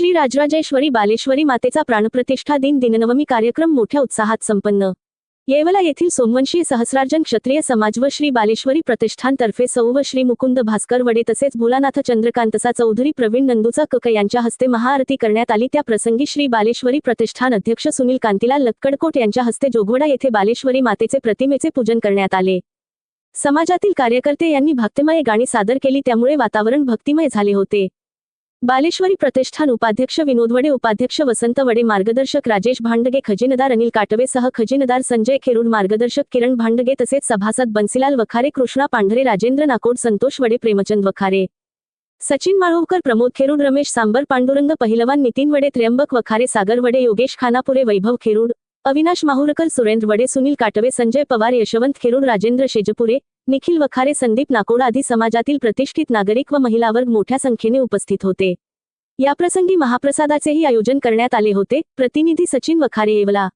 श्री राजराजेश्वरी बालेश्वरी मातेचा प्राणप्रतिष्ठा दिन दिननवमी कार्यक्रम मोठ्या उत्साहात संपन्न. येवला येथील सोमवंशी सहस्रार्जन क्षत्रिय समाज व श्री बालेश्वरी प्रतिष्ठानतर्फे सौ व श्री मुकुंद भास्कर वडे तसेच भोलानाथ चंद्रकांतसा चौधरी प्रवीण नंदूचा कक यांच्या हस्ते महाआरती करण्यात आली. त्या प्रसंगी श्री बालेश्वरी प्रतिष्ठान अध्यक्ष सुनील कांतीलाल लक्कडकोट यांच्या हस्ते जोगवडा येथे बालेश्वरी मातेचे प्रतिमेचे पूजन करण्यात आले. समाजातील कार्यकर्ते यांनी भक्तिमय गाणी सादर केली. त्यामुळे वातावरण भक्तिमय झाले होते. बालेश्वरी प्रतिष्ठान उपाध्यक्ष विनोद वडे उपाध्यक्ष वसंत वडे मार्गदर्शक राजेश भांडगे खजिनदार अनिल काटवे सह खजिनदार संजय खेरुड मार्गदर्शक किरण भांडगे तसेच सभासद बन्सीलाल वखारे कृष्णा पांढरे राजेंद्र नाकोड संतोष वडे प्रेमचंद वखारे. सचिन माळवकर प्रमोद खेरुड रमेश सांबर पांडुरंग पहिलवान नितीन वडे त्र्यंबक वखारे सागर वडे योगेश खानापुरे वैभव खेरुड. अविनाश माहुरकर सुरेंद्र वडे सुनील काटवे संजय पवार यशवंत खेरुड राजेंद्र शेजपुरे निखिल वखारे संदीप नाकोड आदी समाजातील प्रतिष्ठित नागरिक व महिला वर्ग मोठ्या संख्येने उपस्थित होते. याप्रसंगी महाप्रसादाचेही आयोजन करण्यात आले होते. प्रतिनिधी सचिन वखारे येवला.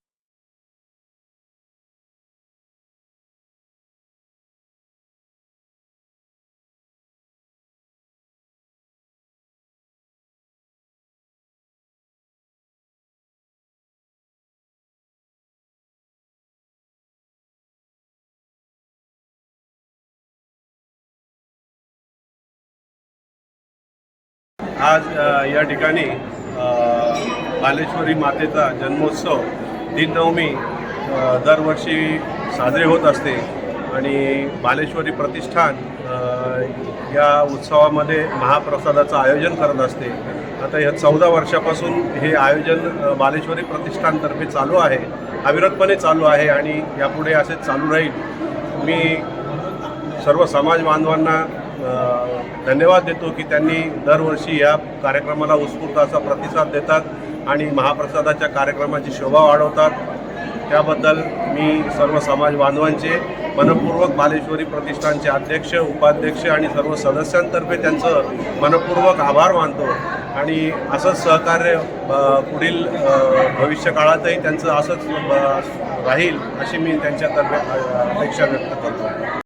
आज या ठिकाणी बालेश्वरी मातेचा जन्मोत्सव दिननवमी दरवर्षी साजरे होत असते. आणि बालेश्वरी प्रतिष्ठान या उत्सवामध्ये महाप्रसादाचं आयोजन करत असते. आता या चौदा वर्षापासून हे आयोजन बालेश्वरी प्रतिष्ठानतर्फे चालू आहे. अविरतपणे चालू आहे आणि यापुढे असेच चालू राहील. मी सर्व समाज बांधवांना धन्यवाद देतो की त्यांनी दरवर्षी या कार्यक्रमाला उत्स्फूर्त असा प्रतिसाद देतात आणि महाप्रसादाच्या कार्यक्रमाची शोभा वाढवतात. त्याबद्दल मी सर्व समाज बांधवांचे मनपूर्वक बालेश्वरी प्रतिष्ठानचे अध्यक्ष उपाध्यक्ष आणि सर्व सदस्यांतर्फे त्यांचं मनपूर्वक आभार मानतो आणि असंच सहकार्य पुढील भविष्यकाळातही त्यांचं असंच राहील अशी मी त्यांच्यातर्फे अपेक्षा व्यक्त करतो.